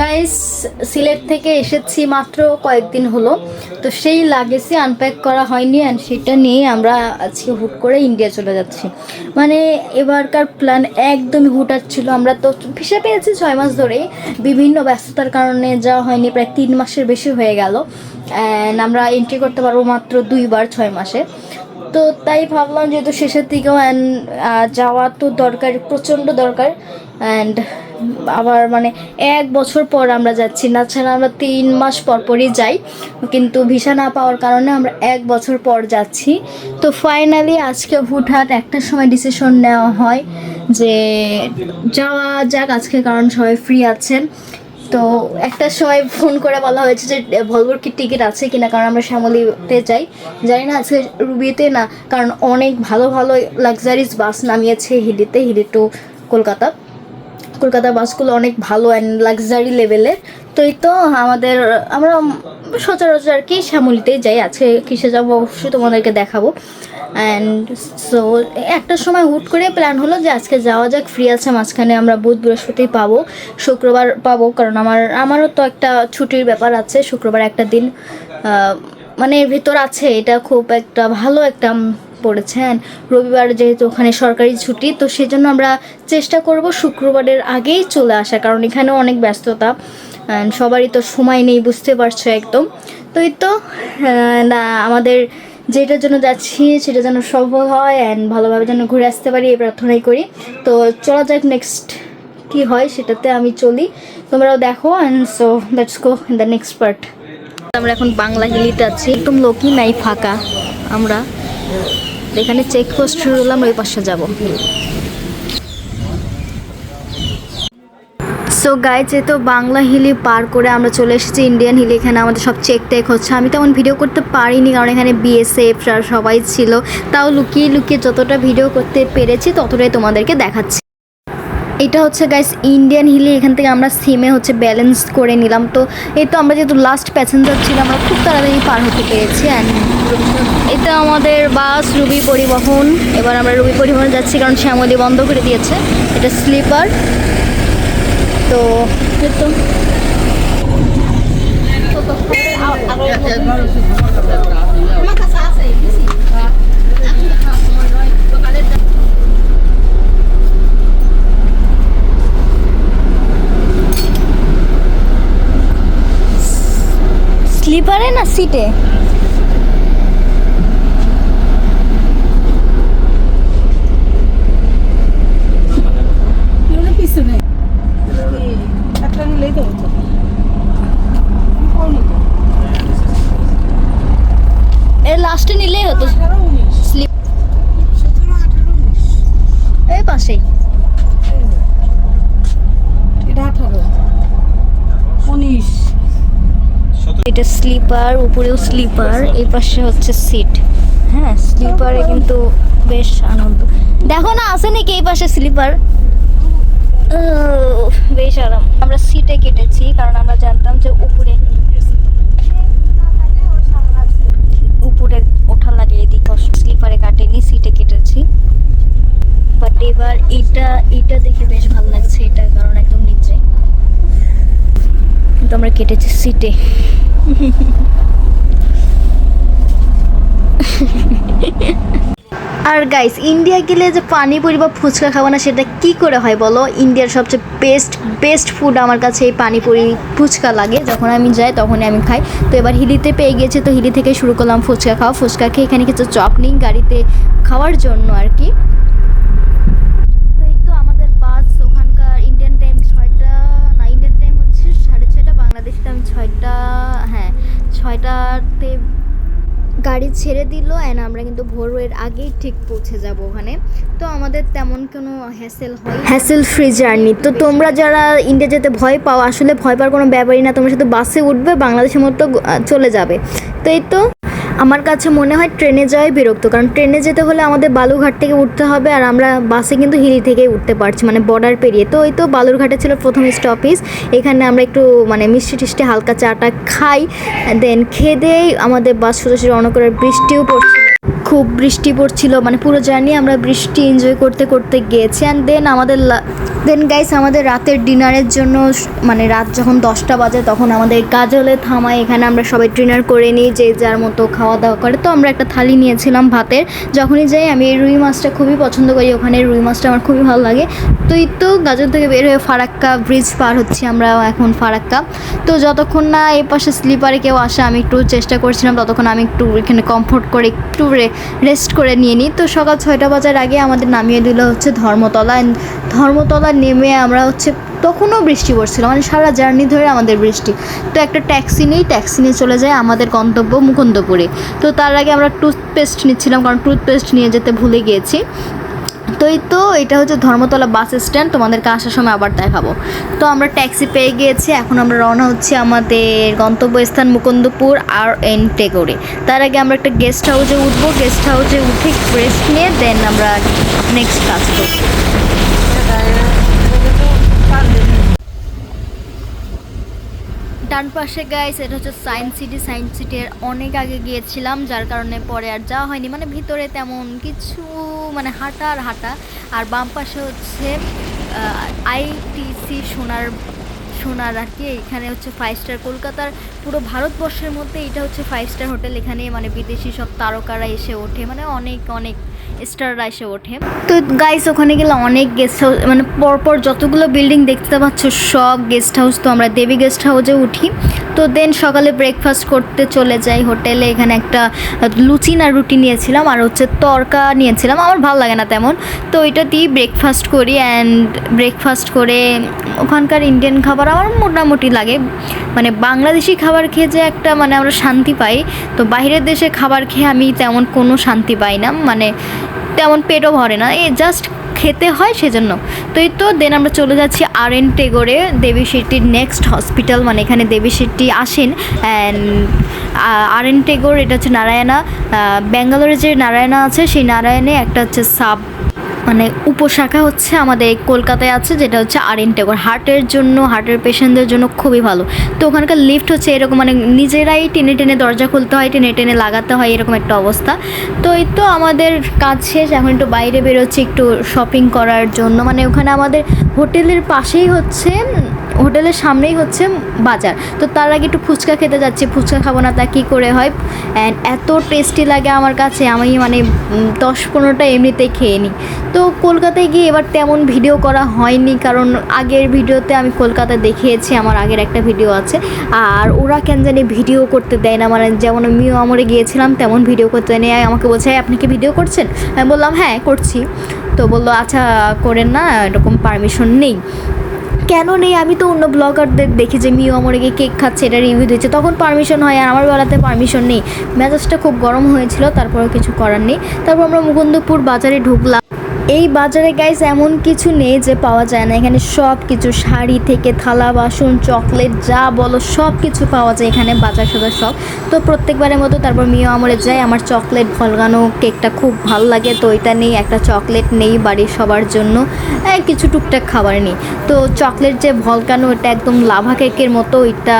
Guys Sylhet থেকে এসেছি মাত্র কয়েকদিন হলো। তো সেই লাগেজই আনপ্যাক করা হয়নি অ্যান্ড সেটা নিয়ে আমরা আজকে হুট করে ইন্ডিয়া চলে যাচ্ছি। মানে এবারকার প্ল্যান একদমই হুটার ছিল আমরা তো ভিসা পেয়েছি ছয় মাস ধরেই। বিভিন্ন ব্যস্ততার কারণে যাওয়া হয়নি, প্রায় তিন মাসের বেশি হয়ে গেল। অ্যান্ড আমরা এন্ট্রি করতে পারব মাত্র দুইবার ছয় মাসে। তো তাই ভাবলাম যেহেতু শেষের দিকেও অ্যান্ড যাওয়া তো দরকার, প্রচণ্ড দরকার অ্যান্ড আবার মানে এক বছর পর আমরা যাচ্ছি। না ছাড়া আমরা তিন মাস পর পরই যাই, কিন্তু ভিসা না পাওয়ার কারণে আমরা এক বছর পর যাচ্ছি। তো ফাইনালি আজকে হুটহাট একটা সময় ডিসিশন নেওয়া হয় যে যাওয়া যাক আজকে, কারণ সবাই ফ্রি আছেন। তো একটা সময় ফোন করে বলা হয়েছে যে ভলভোর কি টিকিট আছে কিনা? কারণ আমরা শ্যামলিতে যাই। জানি না আজকে রুবিতে না, কারণ অনেক ভালো ভালো লাক্সারিজ বাস নামিয়েছে হিলিতে, হিলি টু কলকাতা। কলকাতার বাসগুলো অনেক ভালো অ্যান্ড লাক্সারি লেভেলের তো এই তো আমাদের, আমরা সচরাচর আর কি শ্যামলিতেই যাই। আজকে কিসে যাব অবশ্যই তোমাদেরকে দেখাবো। অ্যান্ড সো একটা সময় হুট করে প্ল্যান হলো যে আজকে যাওয়া যাক ফ্রি আছে মাঝখানে, আমরা বুধ বৃহস্পতি পাবো, শুক্রবার পাবো, কারণ আমার, আমারও তো একটা ছুটির ব্যাপার আছে, শুক্রবার একটা দিন মানে ভিতর আছে, এটা খুব একটা ভালো একটা পড়েছেন রবিবার যেহেতু ওখানে সরকারি ছুটি, তো সেজন্য আমরা চেষ্টা করব শুক্রবারের আগেই চলে আসা কারণ এখানেও অনেক ব্যস্ততা। সবারই তো সময় নেই, বুঝতে পারছ একদম। তো এই তো আমাদের যেটার জন্য যাচ্ছি, সেটা যেন সফল হয় অ্যান্ড ভালোভাবে যেন ঘুরে আসতে পারি এই প্রার্থনাই করি। তো চলা যাক নেক্সট কি হয়, সেটাতে আমি চলি। তোমরাও দেখো and so that's go in the next part আমরা এখন বাংলা হিলিতে আছি, একদম লোকই নাই, ফাঁকা। আমরা এখানে চেক পোস্ট শুরু হলাম ওই পাশে যাব। সো গাই তো বাংলা হিলি পার করে আমরা চলে এসেছি। ইন্ডিয়ান হিলি এখানে আমাদের সব চেক টেক হচ্ছে। আমি তেমন ভিডিও করতে পারিনি, কারণ এখানে বিএসএফ সবাই ছিল। তাও লুকিয়ে লুকিয়ে যতটা ভিডিও করতে পেরেছি, ততটাই তোমাদেরকে দেখাচ্ছি। এটা হচ্ছে গাইস ইন্ডিয়ান হিলি এখান থেকে আমরা সিমে হচ্ছে ব্যালেন্স করে নিলাম। তো এই তো আমরা যেহেতু লাস্ট প্যাসেঞ্জার ছিলাম, আমরা খুব তাড়াতাড়ি পার হতে পেরেছি। অ্যান্ড এটা আমাদের বাস রুবি পরিবহন। এবার আমরা রুবি পরিবহন যাচ্ছি, কারণ শ্যামলি বন্ধ করে দিয়েছে। এটা স্লিপার তো এই তো স্লিপারে না সিটে এগুলো পিছনে একটা নিলেই তো হতো লাস্টে নিলেই হতো। স্লিপ এই পাশেই। এটা আঠারো। উনিশ। এটা স্লিপার উপরেও স্লিপার এই পাশে হচ্ছে সিট। হ্যাঁ স্লিপারে কিন্তু বেশ আনন্দ। দেখো না আছে নাকি এই পাশে স্লিপার? বেশ আরাম। আমরা সিটে কেটেছি কারণ আমরা জানতাম যে উপরে উপরে ওঠা লাগে এদিক স্লিপারে কাটেনি সিটে কেটেছি। বাট এবার এটা এটা দেখে বেশ ভালো লাগছে এটার কারণ একদম নিচে। কিন্তু আমরা কেটেছি সিটে আর গাইস ইন্ডিয়া গেলে যে পানিপুরি বা ফুচকা খাব না, সেটা কি করে হয় বলো? ইন্ডিয়ার সবচেয়ে বেস্ট বেস্ট ফুড আমার কাছে এই পানিপুরি ফুচকা লাগে। যখন আমি যাই, তখনই আমি খাই। তো এবার হিলিতে পেয়ে গেছে, তো হিলি থেকে শুরু করলাম ফুচকা খাওয়া। ফুচকা খেয়ে এখানে কিছু চপ নিই গাড়িতে খাওয়ার জন্য আর কি তো এই তো আমাদের বাস ওখানকার ইন্ডিয়ান টাইম ছয়টা না ইন্ডিয়ান টাইম হচ্ছে সাড়ে ছয়টা বাংলাদেশ টাইম ছয়টা হ্যাঁ ছয়টাতে গাড়ি ছেড়ে দিল অ্যান্ড আমরা কিন্তু ভোরের আগেই ঠিক পৌঁছে যাব ওখানে। তো আমাদের তেমন কোনো হ্যাসেল হয় হ্যাসেল ফ্রি জার্নি তো তোমরা যারা ইন্ডিয়া যেতে ভয় পাও, আসলে ভয় পাওয়ার কোনো ব্যাপারই না, তোমরা শুধু বাসে উঠবে, বাংলাদেশের মতো চলে যাবে। তো এই তো। আমার কাছে মনে হয় ট্রেনে যাওয়াই বিরক্ত, কারণ ট্রেনে যেতে হলে আমাদের বালুরঘাট থেকে উঠতে হবে আর আমরা বাসে কিন্তু হিলি থেকেই উঠতে পারছি মানে বর্ডার পেরিয়ে। তো ওই তো বালুরঘাটে ছিল প্রথম স্টপেজ এখানে আমরা একটু মানে মিষ্টি টিষ্টি হালকা চাটা খাই দেন খেয়ে আমাদের বাস সোজাসুজি রওনা করার বৃষ্টিও পড়ছিল। খুব বৃষ্টি পড়ছিল মানে পুরো জার্নি আমরা বৃষ্টি এনজয় করতে করতে গিয়েছি। অ্যান্ড দেন আমাদের দেন গাইস আমাদের রাতের ডিনারের জন্য মানে রাত যখন দশটা বাজে তখন আমাদের গাজলে থামায়। এখানে আমরা সবাই ডিনার করে নিই, যে যার মতো খাওয়া দাওয়া করে। তো আমরা একটা থালি নিয়েছিলাম ভাতের। যখনই যাই আমি এই রুই মাছটা খুবই পছন্দ করি, ওখানে রুই মাছটা আমার খুবই ভালো লাগে। তো এই তো গাজল থেকে বের হয়ে ফারাক্কা ব্রিজ পার হচ্ছি আমরা এখন ফারাক্কা। তো যতক্ষণ না এই পাশে স্লিপারে কেউ আসে, আমি একটু চেষ্টা করছিলাম, ততক্ষণ আমি একটু এখানে কমফোর্ট করে, একটু রেস্ট করে নিয়ে নিই। তো সকাল ছয়টা বাজার আগে আমাদের নামিয়ে দিল হচ্ছে ধর্মতলা। ধর্মতলা নেমে আমরা হচ্ছে তখনও বৃষ্টি পড়ছিল মানে সারা জার্নি ধরে আমাদের বৃষ্টি। তো একটা ট্যাক্সি নেই, ট্যাক্সি নিয়ে চলে যায় আমাদের গন্তব্য মুকুন্দপুরে। তো তার আগে আমরা টুথপেস্ট নিচ্ছিলাম, কারণ টুথপেস্ট নিয়ে যেতে ভুলে গিয়েছি। তো এই তো, এটা হচ্ছে ধর্মতলা বাস স্ট্যান্ড, তোমাদেরকে আসার সময় আবার দেখাবো। তো আমরা ট্যাক্সি পেয়ে গিয়েছি, এখন আমরা রওনা হচ্ছে আমাদের গন্তব্যস্থান মুকুন্দপুর আর এন টেগোরে। তার আগে আমরা একটা গেস্ট হাউসে উঠবো গেস্ট হাউসে উঠে রেস্ট নিয়ে দেন আমরা নেক্সট কাজ করব। ডান পাশে গাইস এটা হচ্ছে সায়েন্স সিটি সায়েন্স সিটির অনেক আগে গিয়েছিলাম, যার কারণে পরে আর যাওয়া হয়নি। মানে ভিতরে তেমন কিছু মানে হাঁটা আর হাঁটা। আর বাম পাশে হচ্ছে আইটিসি সোনার সোনার আর কি, এখানে হচ্ছে ফাইভ স্টার কলকাতার পুরো ভারতবর্ষের মধ্যে এটা হচ্ছে ফাইভ স্টার হোটেল। এখানে মানে বিদেশি সব তারকারা এসে ওঠে। মানে অনেক অনেক স্টাররা এসে ওঠে। তো গাইস ওখানে গেলে অনেক গেস্ট হাউস মানে পরপর যতগুলো বিল্ডিং দেখতে পাচ্ছ, সব গেস্ট হাউস তো আমরা দেবী গেস্ট হাউসে উঠি। তো দেন সকালে ব্রেকফাস্ট করতে চলে যাই হোটেলে। এখানে একটা লুচি না রুটি নিয়েছিলাম আর হচ্ছে তরকা নিয়েছিলাম। আমার ভালো লাগে না তেমন। তো এটা দিয়ে ব্রেকফাস্ট করি অ্যান্ড ব্রেকফাস্ট করে ওখানকার ইন্ডিয়ান খাবার আমার মোটামুটি লাগে। মানে বাংলাদেশি খাবার খেয়ে যে একটা মানে আমরা শান্তি পাই, তো বাইরের দেশে খাবার খেয়ে আমি তেমন কোনো শান্তি পাই না। মানে তেমন পেটও ভরে না। এ জাস্ট খেতে হয় সেজন্য। তো এই তো দেন আমরা চলে যাচ্ছি আর এন টেগোরে, দেবী শেট্টির নেক্সট হসপিটাল মানে এখানে দেবী শেট্টি আসেন। অ্যান্ড আর এন টেগোর, এটা হচ্ছে নারায়ণা। ব্যাঙ্গালোরে যে নারায়ণা আছে, সেই নারায়ণে একটা হচ্ছে সাব মানে উপশাখা হচ্ছে আমাদের কলকাতায় আছে, যেটা হচ্ছে আর এন টেগর হার্টের জন্য, হার্টের পেশেন্টদের জন্য খুবই ভালো। তো ওখানকার লিফট হচ্ছে এরকম মানে নিজেরাই টেনে টেনে দরজা খুলতে হয়, টেনে টেনে লাগাতে হয়, এরকম একটা অবস্থা। তো এই তো আমাদের কাজ শেষ, এখন একটু বাইরে বেরোচ্ছি, একটু শপিং করার জন্য। মানে ওখানে আমাদের হোটেলের পাশেই হচ্ছে হোটেলের সামনেই হচ্ছে বাজার। তো তার আগে একটু ফুচকা খেতে যাচ্ছি। ফুচকা খাব না তা কী করে হয়? অ্যান্ড এত টেস্টি লাগে আমার কাছে। আমি মানে দশ পনেরোটা এমনিতেই খেয়ে নিই। তো কলকাতায় গিয়ে এবার তেমন ভিডিও করা হয়নি। কারণ আগের ভিডিওতে আমি কলকাতা দেখিয়েছি। আমার আগের একটা ভিডিও আছে। আর ওরা কেন জানি ভিডিও করতে দেয় না। মানে যেমন মিও আমরে গিয়েছিলাম, তেমন ভিডিও করতে দেয় আমাকে বলছে আপনি কি ভিডিও করছেন? আমি বললাম হ্যাঁ করছি। তো বলল আচ্ছা করেন না, এরকম পারমিশন নেই। কেন নেই? আমি তো অন্য ব্লগারদের দেখি যে মিও আমার গিয়ে কেক খাচ্ছে, এটা রিভিউ দিচ্ছে তখন পারমিশন হয় আর আমার বেলাতে পারমিশন নেই। মেজাজটা খুব গরম হয়েছিল, তারপরেও কিছু করার নেই। তারপর আমরা মুকুন্দপুর বাজারে ঢুকলাম। এই বাজারে গাইস এমন কিছু নেই যে পাওয়া যায় না। এখানে সব কিছু শাড়ি থেকে থালা, বাসন, চকলেট, যা বলো সব কিছু পাওয়া যায় এখানে বাজার সদার সব। তো প্রত্যেকবারের মতো তারপর মিও আমরে যাই। আমার চকলেট ভলগানো কেকটা খুব ভালো লাগে, তো এটা নেই। একটা চকলেট নেই বাড়ির সবার জন্য। কিছু টুকটাক খাবার নেই। তো চকলেট যে ভলকানো এটা একদম লাভা কেকের মতো। এটা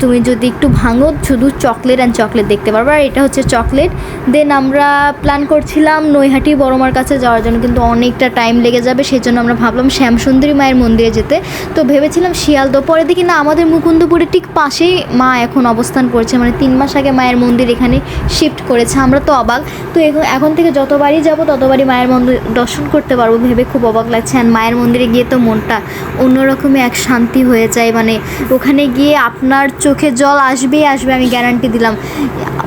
তুমি যদি একটু ভাঙো, শুধু চকলেট অ্যান্ড চকলেট দেখতে পারবে। আর এটা হচ্ছে চকলেট। দেন আমরা প্ল্যান করছিলাম নৈহাটি বড়মার কাছে যাওয়ার জন্য, কিন্তু অনেকটা টাইম লেগে যাবে সেই জন্য আমরা ভাবলাম শ্যামসুন্দরী মায়ের মন্দিরে যেতে। তো ভেবেছিলাম শিয়ালদহ পরে দেখি না, আমাদের মুকুন্দপুরের ঠিক পাশেই মা এখন অবস্থান করছে। মানে তিন মাস আগে মায়ের মন্দির এখানে শিফট করেছে, আমরা তো অবাক। তো এখন- থেকে যতবারই যাব, ততবারই মায়ের মন্দির দর্শন করতে পারব ভেবে খুব অবাক লাগছে। আর মায়ের মন্দিরে গিয়ে তো মনটা অন্যরকমই এক শান্তি হয়ে যায়। মানে ওখানে গিয়ে আপনার চোখে জল আসবেই আসবে, আমি গ্যারান্টি দিলাম।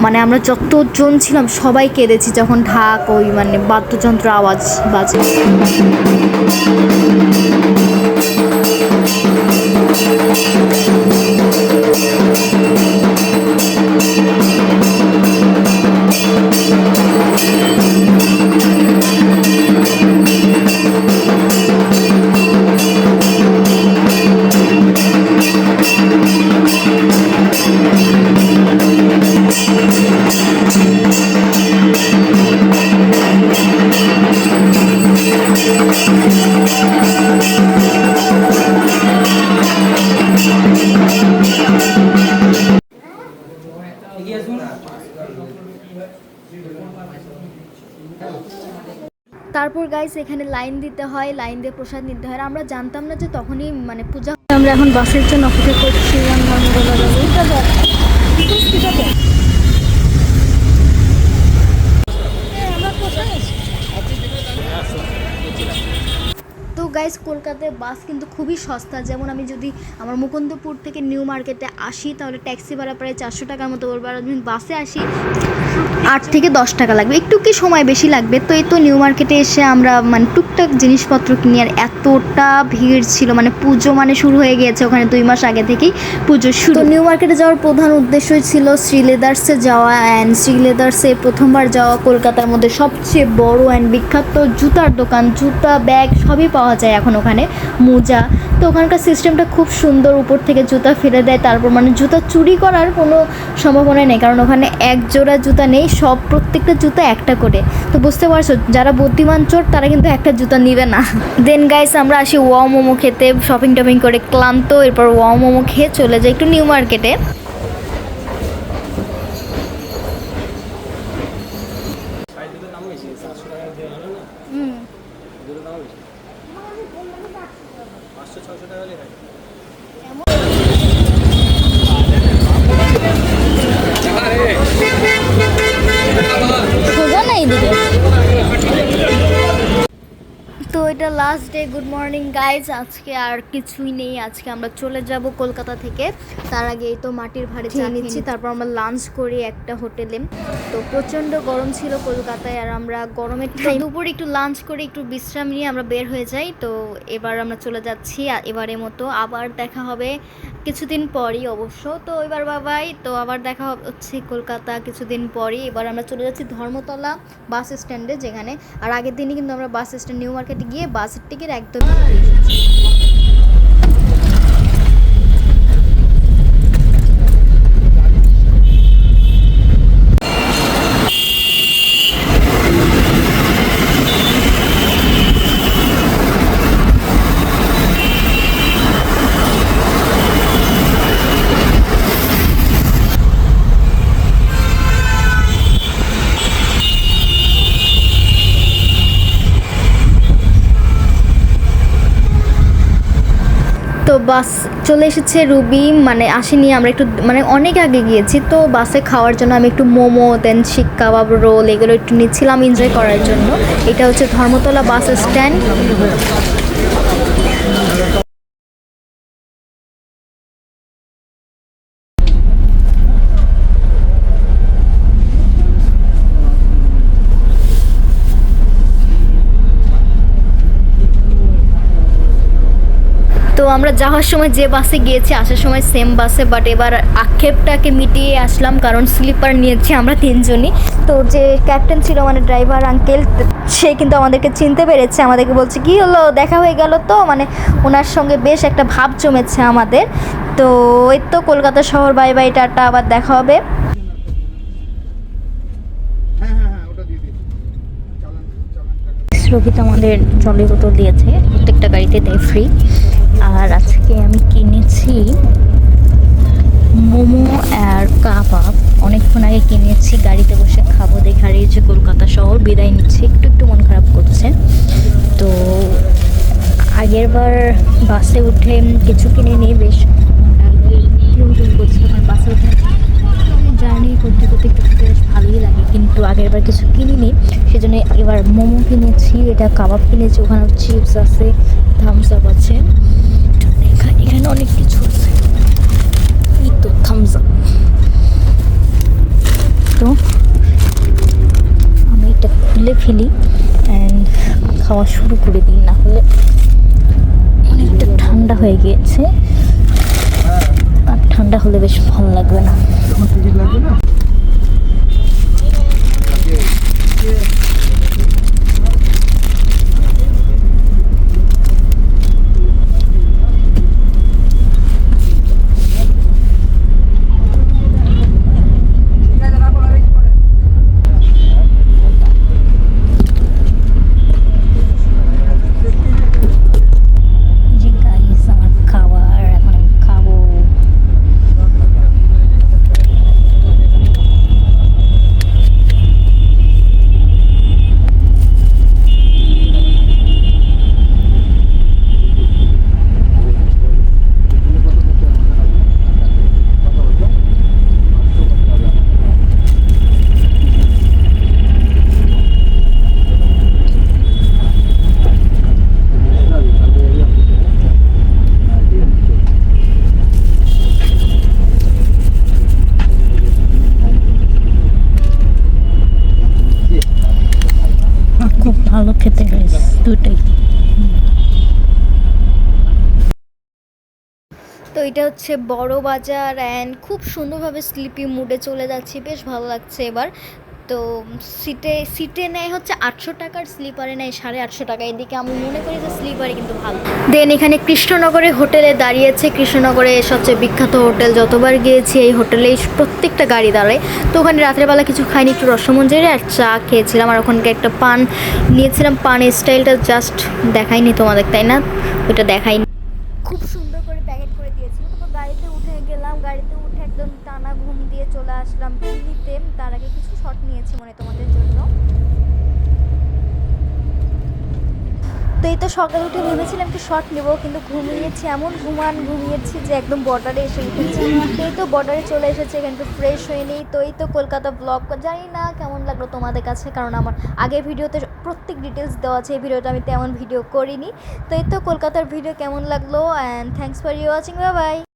মানে আমরা যতজন ছিলাম, সবাই কেঁদেছি যখন ঢাক, ওই মানে বাদ্যযন্ত্র আওয়াজ কাজ তারপর গাইস এখানে লাইন দিতে হয় লাইন দিয়ে প্রসাদ নিতে হয়। আমরা জানতাম না যে তখনই মানে পূজা আমরা এখন বাসের জন্য অপেক্ষা করছিলাম ধর্মতলা যাব গাইস, কলকাতায় বাস কিন্তু খুবই সস্তা। যেমন আমি যদি আমার মুকুন্দপুর থেকে নিউ মার্কেটে আসি, তাহলে ট্যাক্সি ভাড়া প্রায় চারশো টাকার মতো পড়বে আর আমি বাসে আসি, আট থেকে দশ টাকা লাগবে। একটু কি সময় বেশি লাগবে? তো এই তো নিউ মার্কেটে এসে আমরা মানে টুকটাক জিনিসপত্র কিনি। আর এতটা ভিড় ছিল মানে পুজো মানে শুরু হয়ে গিয়েছে ওখানে দুই মাস আগে থেকেই পুজো শুরু। নিউ মার্কেটে যাওয়ার প্রধান উদ্দেশ্যই ছিল শ্রীলেদার্সে যাওয়া অ্যান্ড শ্রীলেদার্সে প্রথমবার যাওয়া কলকাতার মধ্যে সবচেয়ে বড় অ্যান্ড বিখ্যাত জুতার দোকান। জুতা ব্যাগ সবই পাওয়া যায় এখন ওখানে, মোজা। তো ওখানকার সিস্টেমটা খুব সুন্দর, উপর থেকে জুতা ফেলে দেয়। তারপর মানে জুতা চুরি করার কোনো সম্ভাবনা নেই, কারণ ওখানে এক জোড়া জুতা নেই, সব প্রত্যেকটা জুতা একটা করে। তো বুঝতে পারছ, যারা বুদ্ধিমান চোর, তারা কিন্তু একটা জুতা নিবে না। দেন গাইস আমরা আসি ওয়াও মোমো খেতে শপিং টপিং করে ক্লান্ত, এরপর ওয়াও মোমো খেয়ে চলে যাই একটু নিউ মার্কেটে। এটা last day good morning guys আজকে আর কিছুই নেই। আজকে আমরা চলে যাব কলকাতা থেকে। তার আগে এই তো মাটির ভাড়ে খেয়ে নিচ্ছি তারপর আমরা লাঞ্চ করি একটা হোটেলে। তো প্রচণ্ড গরম ছিল কলকাতায় আর আমরা গরমের টাইম দুপুরে একটু লাঞ্চ করে একটু বিশ্রাম নিয়ে আমরা বের হয়ে যাই। তো এবার আমরা চলে যাচ্ছি এবারের মতো। আবার দেখা হবে কিছুদিন পরই অবশ্য। তো এবার বাবাই তো আবার দেখা হচ্ছে কলকাতা কিছুদিন পরই। এবার আমরা চলে যাচ্ছি ধর্মতলা বাস স্ট্যান্ডে যেখানে। আর আগের দিনই কিন্তু আমরা বাস স্ট্যান্ড নিউ মার্কেটে গিয়ে বাসের টিকিট একদম তো বাস চলে এসেছে রুবি মানে আসেনি আমরা একটু মানে অনেক আগে গিয়েছি, তো বাসে খাওয়ার জন্য আমি একটু মোমো দেন শিক কাবাব রোল এগুলো একটু নিচ্ছিলাম এনজয় করার জন্য। এটা হচ্ছে ধর্মতলা বাস স্ট্যান্ড তো আমরা যাওয়ার সময় যে বাসে গিয়েছি, আসার সময় সেম বাসে বাট এবার আক্ষেপটাকে মিটিয়ে আসলাম, কারণ স্লিপার নিয়েছি আমরা তিনজনই। তো যে ক্যাপ্টেন ছিল মানে ড্রাইভার আঙ্কেল সে কিন্তু আমাদেরকে চিনতে পেরেছে, আমাদেরকে বলছে, কি হলো? দেখা হয়ে গেল তো? মানে ওনার সঙ্গে বেশ একটা ভাব জমেছে আমাদের। তো ওই তো কলকাতা শহর বাই বাই টাটা, আবার দেখা হবে। রোহিত আমাদের জলের বোতল দিয়েছে, প্রত্যেকটা গাড়িতে দেয় ফ্রি আর আজকে আমি কিনেছি মোমো আর কাবাব। অনেকক্ষণ আগে কিনেছি, গাড়িতে বসে খাব দেখে। হারিয়েছে কলকাতা শহর, বিদায় নিচ্ছি। একটু একটু মন খারাপ করছে। তো আগের বার বাসে উঠে কিছু কিনে নিয়ে বেশ করছিল বাসে উঠে জার্নি করতে করতে একটু বেশ ভালোই লাগে। কিন্তু আগের বার কিছু কিনিনি, সেজন্য এবার মোমো কিনেছি, এটা কাবাব কিনেছি। ওখানে চিপস আছে থামস আপ আছে। এখা- এখানে অনেক কিছু আছে। এই তো থামস আপ তো আমি এটা খুলে ফেলি অ্যান্ড খাওয়া শুরু করে দিই, না হলে অনেকটা ঠান্ডা হয়ে গিয়েছে। আর ঠান্ডা হলে বেশ ভালো লাগবে না যখন টিকিট লাগবে না যে গাইস আমার খাবার এখন আমি খাব এটা হচ্ছে বড় বাজার অ্যান্ড খুব সুন্দরভাবে স্লিপি মুডে চলে যাচ্ছি, বেশ ভালো লাগছে এবার। তো সিটে সিটে নেয় হচ্ছে আটশো টাকার স্লিপারে নেয় সাড়ে আটশো টাকা। এদিকে আমি মনে করি যে স্লিপারে কিন্তু ভালো। দেন এখানে কৃষ্ণনগরে হোটেলে দাঁড়িয়েছে। কৃষ্ণনগরে সবচেয়ে বিখ্যাত হোটেল, যতবার গিয়েছি এই হোটেলেই প্রত্যেকটা গাড়ি দাঁড়ায়। তো ওখানে রাত্রেবেলা কিছু খাইনি, একটু রসমঞ্জরি আর চা খেয়েছিলাম। আর ওখানকে একটা পান, নিয়েছিলাম পানের স্টাইলটা জাস্ট দেখাইনি তোমাদের, তাই না? ওটা দেখাইনি খুব সুন্দর করে প্যাকেট করে দিয়েছিল তো গাড়িতে উঠে গেলাম, গাড়িতে উঠে একদম টানা ঘুম দিয়ে চলে আসলাম দিল্লিতে। তার আগে কিছু শট নিয়েছি মনে তোমাদের জন্য। তো এই তো সকালে উঠে ভেবেছিলাম একটু শট নেব, কিন্তু ঘুমিয়েছি, এমন ঘুমান, ঘুমিয়েছি যে একদম বর্ডারে এসে উঠেছি। এই তো বর্ডারে চলে এসেছে, এখানে ফ্রেশ হয়ে নিই। তো এই তো কলকাতা ব্লগ জানি না কেমন লাগল তোমাদের কাছে, কারণ আমার আগের ভিডিওতে প্রত্যেক ডিটেলস দেওয়া আছে, এই ভিডিওটা আমি তেমন ভিডিও করিনি। তো এই তো কলকাতার ভিডিও কেমন লাগল and thanks for you watching bye bye